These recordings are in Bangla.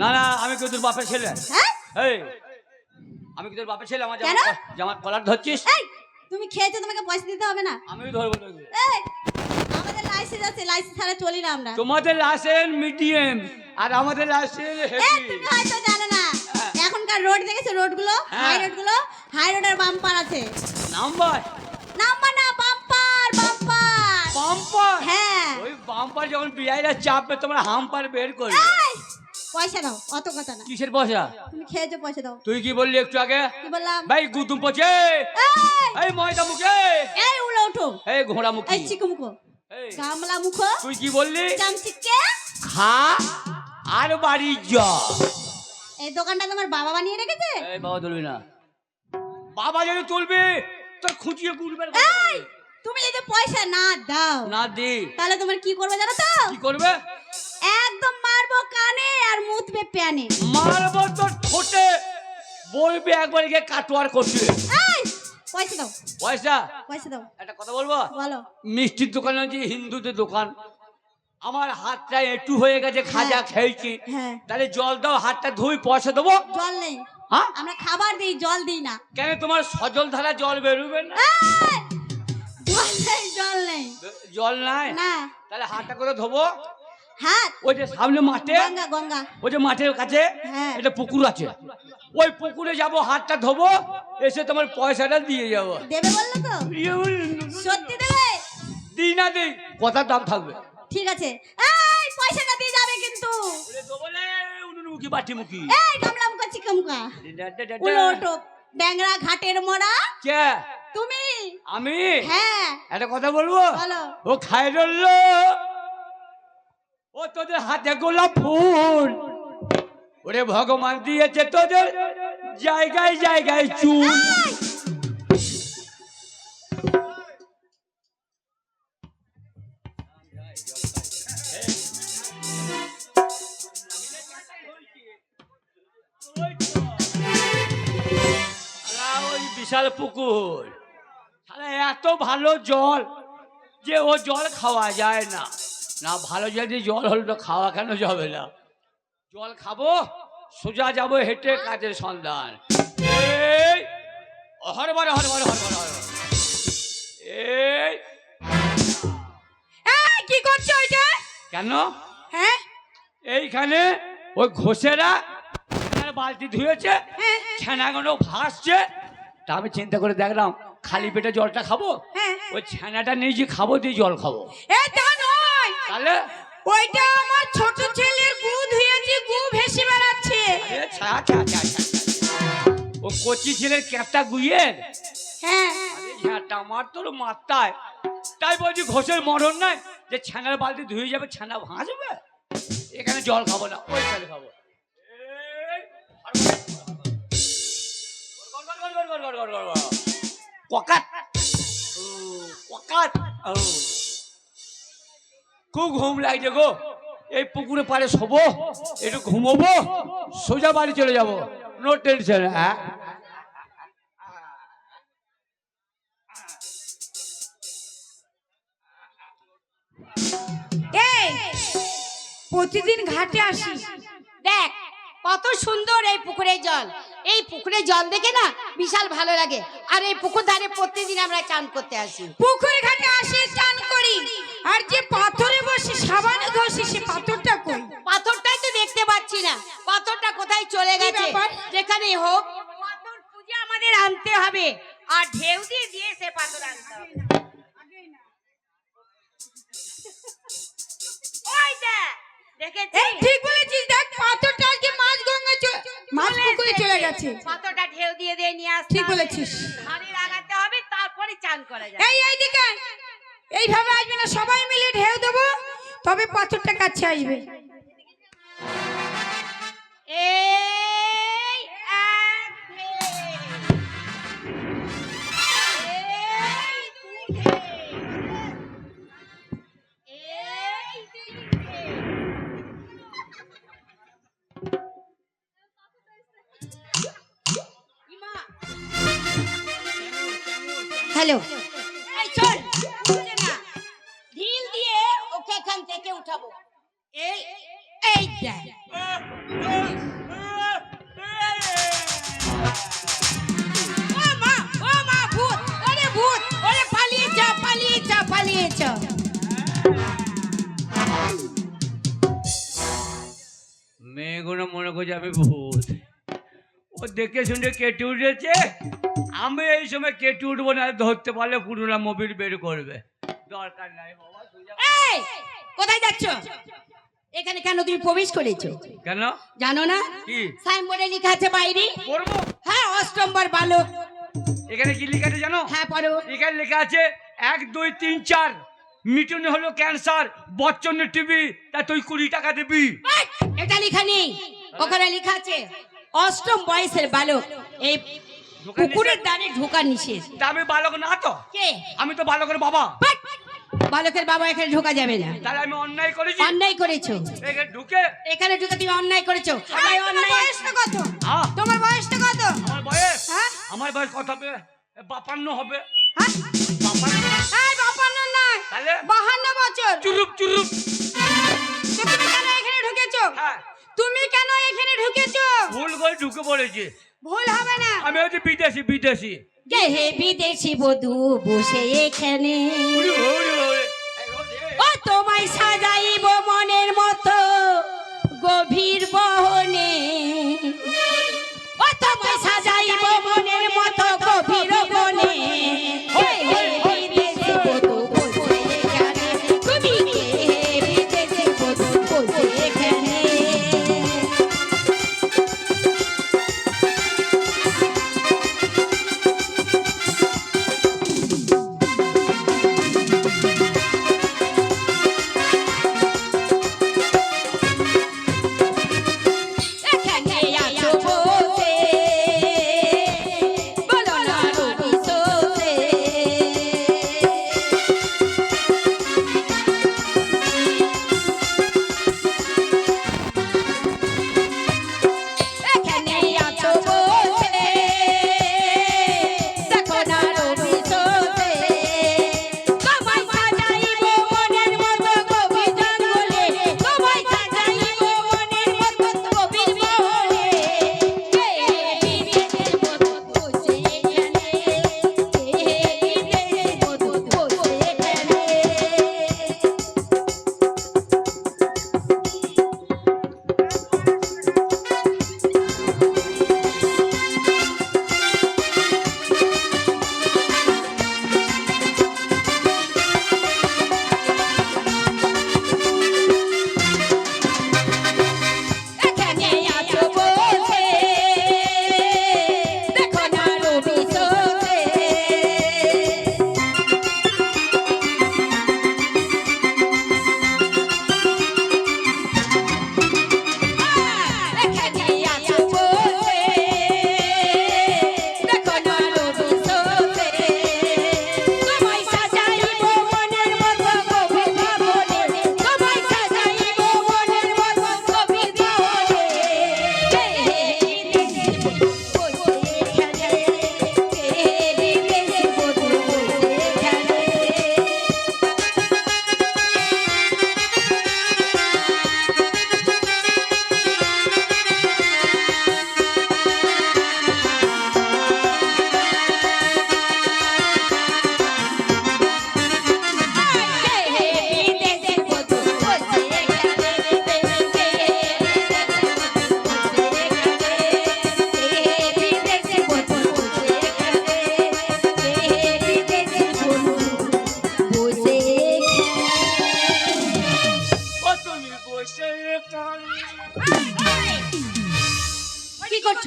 না না আমি কি তোর বাপের ছেলে? হ্যাঁ? এই আমি কি তোর বাপের ছেলে? আমার জামা জামা কলার ধরছিস? এই তুমি খেয়েছো তোমাকে পয়সা দিতে হবে না। আমি ধরবো তোকে। এই আমাদের লাইসেন্স আছে লাইসেন্স ছাড়া চলি না আমরা। তোমাদের লাসেন মিডিয়াম আর আমাদের এই হেভি তুমি হয়তো জানো না হ্যাঁ। এখনকার রোড দেখেছ রোডগুলো? হ্যাঁ। হাই রোডগুলো? হাই রোডের বাম্পার আছে। নাম্বার নাম্বার না বাম্পার বাম্পার বাম্পার হ্যাঁ। ওই বাম্পার যখন বিআইরা চাপবে তোমরা হাম্পার বের করবে। এই, পয়সা দাও অত কথা না। কিসের পয়সা? তুমি খেয়েছো পয়সা দাও। তুই কি বললি একটু আগে? কি বললাম? ভাই গুতুম পচে। এই, এই ময়দা মুখে। এই উলো উঠো এই ঘোড়া মুখি। এই চিকু মুখো। এই, মুখো। তুই কি বললি? চামচিকে। খা আর বাড়ি যা। এই দোকানটা তোমার বাবা বানিয়ে রেখেছে? এই বাবা তুলবি না। বাবা যদি তুলবি তোর এই তুমি যদি পয়সা না দাও না দি। তাহলে তোমার কি করবে জানো তো? কি করবে? একদম মারবো কানে আর মুতবে প্যানে। মারবো তোর ঠোঁটে। বলবি একবার গিয়ে কাটোয়ার এই পয়সা দাও। পয়সা? পয়সা দাও। একটা কথা বলব? বলো। মিষ্টির দোকান আছে হিন্দুদের দোকান। আমার হাতটা একটু হয়ে গেছে খাজা হ্যাঁ। খেয়েছি। হ্যাঁ। তাহলে জল দাও হাতটা ধুই পয়সা দেবো? জল নেই। হ্যাঁ? আমরা খাবার দিই জল দিই না। কেন তোমার সজল ধারা জল বেরোবে না? জল নেই জল নেই। জল নাই? না। তাহলে হাতটা করে ধোবো? হাত। ওই যে সামনে মাঠে গঙ্গা গঙ্গা। ওই যে মাঠের কাছে হ্যাঁ। একটা পুকুর আছে। ওই পুকুরে যাব হাতটা ধোবো এসে তোমার পয়সাটা দিয়ে যাব। দেবে বলল তো? সত্যি দেবে? দিই না দিই কথার দাম থাকবে। ঠিক আছে। এই পয়সাটা দিয়ে যাবে কিন্তু। এই ড্যাংরা ঘাটের মোড়া কে? তুমি। আমি? হ্যাঁ। একটা কথা বলব? বলো। ও খাই রললো ও তোদের হাতে গোলাপ ফুল। ওরে ভগবান দিয়েছে তোদের জায়গায় জায়গায় চুল। বিশাল পুকুর। এত ভালো জল যে ও জল খাওয়া যায় না। না ভালো যদি জল হলে তো খাওয়া কেন যাবে না? জল খাব সোজা যাব হেঁটে কাজের সন্ধান। এই হরবার হরবার হরবার হরবার এই। কি করছ ওইটা কেন? হ্যাঁ? এইখানে ওই ঘোষেরা বালতি ধুয়েছে হ্যাঁ ছানাগুলো ভাসছে। তা আমি চিন্তা করে দেখলাম খালি পেটে জলটা খাব? হ্যাঁ ওই ছানাটা নিজে খাব দিয়ে জল খাব। নয় তাহলে ওইটা আমার ছোট ছেলের গু ধুয়েছি গু ভেসে বেড়াচ্ছে ও কচি ছেলের ক্যাপটা গুয়ে হ্যাঁ ঝ্যাঁটা আমার তোর মাথায় তাই বলছি ঘোষের মরণ নাই যে ছ্যাঙার বালতি ধুয়ে যাবে ছানা ভাঁজবে এখানে জল খাব না ওই জল খাব ককাত ককাত ও খুব ঘুম লাগছে গো। এই পুকুরে পারে শোবো, একটু ঘুমোবো, সোজা বাড়ি চলে যাব। নো টেনশন হ্যাঁ। প্রতিদিন ঘাটে আসি দেখ, কত সুন্দর এই পুকুরের জল। এই পুকুরে জল দেখে না বিশাল ভালো লাগে। আর এই পুকুর ধারে প্রতিদিন আমরা চান করতে আসি। পুকুরে ঘাটে আসি চান করি। আর যে পাথরে বসে সাবানে ঘষি সে পাথরটা কই? পাথরটাই তো দেখতে পাচ্ছি না। পাথরটা কোথায় চলে গেছে? যেখানেই হোক। পাথর খুঁজে আমাদের আনতে হবে। আর ঢেউ দিয়ে দিয়ে সে পাথর আনতে হবে। ওই দেখ। এই ঠিক বলেছিস দেখ পাথরটা আজকে মাছ গঙ্গা মাছ পুকুরে চলে গেছে। পাথরটা ঢেউ দিয়ে দিয়ে নিয়ে আসছে ঠিক বলেছিস। ঘরে লাগাতে হবে তারপরে চান করা যাবে। এই এই দিকে এইভাবে আসবে না সবাই মিলে ঢেউ দেবো তবে পাথরটা কাছে আসবে। হ্যালো। চল ঢিল দিয়ে ওকে এখান থেকে উঠাবো। এই এই যাবে ভূত। ও দেখে শুনে কেটে উঠেছে। আমি এই সময় কেটে উঠবো না ধরতে পারলে পুরোটা মোবিল বের করবে। দরকার নাই বাবা কোথায় যাচ্ছ? এখানে কেন তুমি প্রবেশ করেছ? কেন? জানো না? কি? সাইনবোর্ডে লেখা আছে বাইরে। পড়ব? হ্যাঁ অষ্টমবার বালক। এখানে কি লেখা আছে জানো? হ্যাঁ পড়ো। এখানে লেখা আছে এক দুই তিন চার। মিটুনে হলো ক্যান্সার বচ্চনে টিভি তা তুই কুড়ি টাকা দিবি। এটা লেখা নেই। ওখানে লেখা আছে অষ্টম বয়সের বালক। এই ঢোকার পুকুরের দানে ঢোকা নিষেধ। তা আমি বালক না তো? কে? আমি তো বালকের বাবা! বালকের বাবা এখানে ঢোকা যাবে না। তাহলে আমি অন্যায় করেছি? অন্যায় করেছ। এখানে ঢুকে এখানে ঢুকে তুমি অন্যায় করেছ। সবাই অন্যায় বয়সটা কত? আহ, তোমার বয়সটা কত? আমার বয়স? হ্যাঁ? আমার বয়স কত হবে? বাপান্ন হবে। হ্যাঁ? বাপান্ন নয়। তাহলে? বাহান্ন বছর। চুরুপ চুরুপ। ভুল বলেছে। ভুল হবে না। আমি হচ্ছে বিদেশি বিদেশি। হে বিদেশি বধু বসে এখানে? ও, ও তোমায় সাজাইব মনের মতো। কি করছ?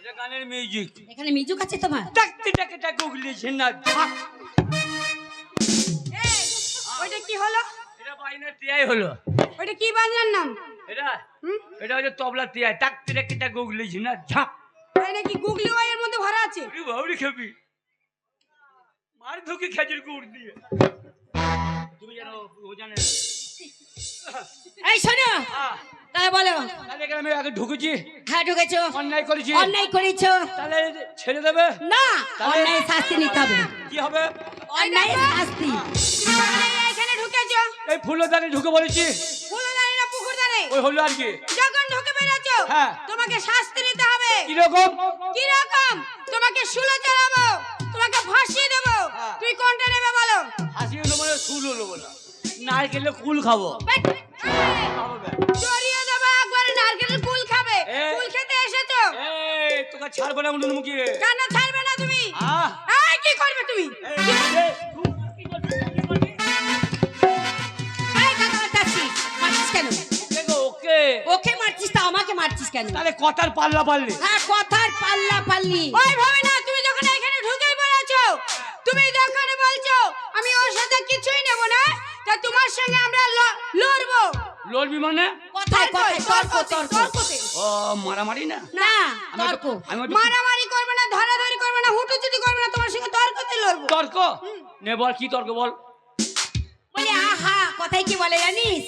এটা গানের মিউজিক এখানে মিজুক আছে তোমার? ডাকতে ডাকে ডাকে উগলিয়েছে না ওইটা কি হলো? এটা বাইনা টিয়াই হলো। ওইটা কি বাজনার নাম? এটা এটা হচ্ছে তবলা টিয়াই। ডাকতে ডাকে ডাকে উগলিয়েছে না ঝাপ তাই নাকি গুগলি ওয়াই মধ্যে ভরা আছে? উড়ি বাউরি খেবি মার ধুকে খেজুর গুড় দিয়ে। তুমি জানো ও জানে এই শোনো আহ, বলো। তাহলে এখানে আমি আগে ঢুকেছি। হ্যাঁ ঢুকেছো। অন্যায় করেছি। অন্যায় করেছ। তাহলে ছেড়ে দেবে? না অন্যায় শাস্তি নিতে হবে। কি হবে? অন্যায় শাস্তি। এখানে ঢুকেছো। এই ফুলদানি ঢুকে পড়েছি ফুলদানি না পুকুর দানে ওই হলো আর কি। যখন ঢুকে বেরোছো হ্যাঁ। তোমাকে শাস্তি নিতে হবে। কীরকম? কি রকম তোমাকে শুলে চালাবো তোমাকে ফাঁসিয়ে দেবো। হ্যাঁ। তুই কোনটা নেবে বলো? হাসি হলো মানে ফুল হলো বলো। নারকেলের কুল খাব। খাব বে। জড়িয়ে দেবো একবারে নারকেলের কুল খাবে এ। কুল ছাড়বো না উনুন মুখে। কেন ছাড়বে না তুমি? এই, কি করবে তুমি? ওকে মারছিস তা আমাকে মারছিস কেন? তাহলে কথার পাল্লা পারলে হ্যাঁ কথার পাল্লা পাল্লি। ওই ভাবে না তুমি যখন এখানে ঢুকে পড়েছো তুমি যখন বলছো আমি ওর সাথে কিছুই নেব না তা তোমার সঙ্গে আমরা লড়বো। লড়বি মানে? কথায় কথায় তর্ক তর্ক। ও মারামারি না? না তর্ক। একটু- আমি একটু- মারামারি করবে না ধরাধরি করবে না হুটোচুটি করবে না তোমার সঙ্গে তর্কতে লড়বো। তর্ক? নে বল কি তর্ক বল? বলি আহা কথাই কি বলে জানিস?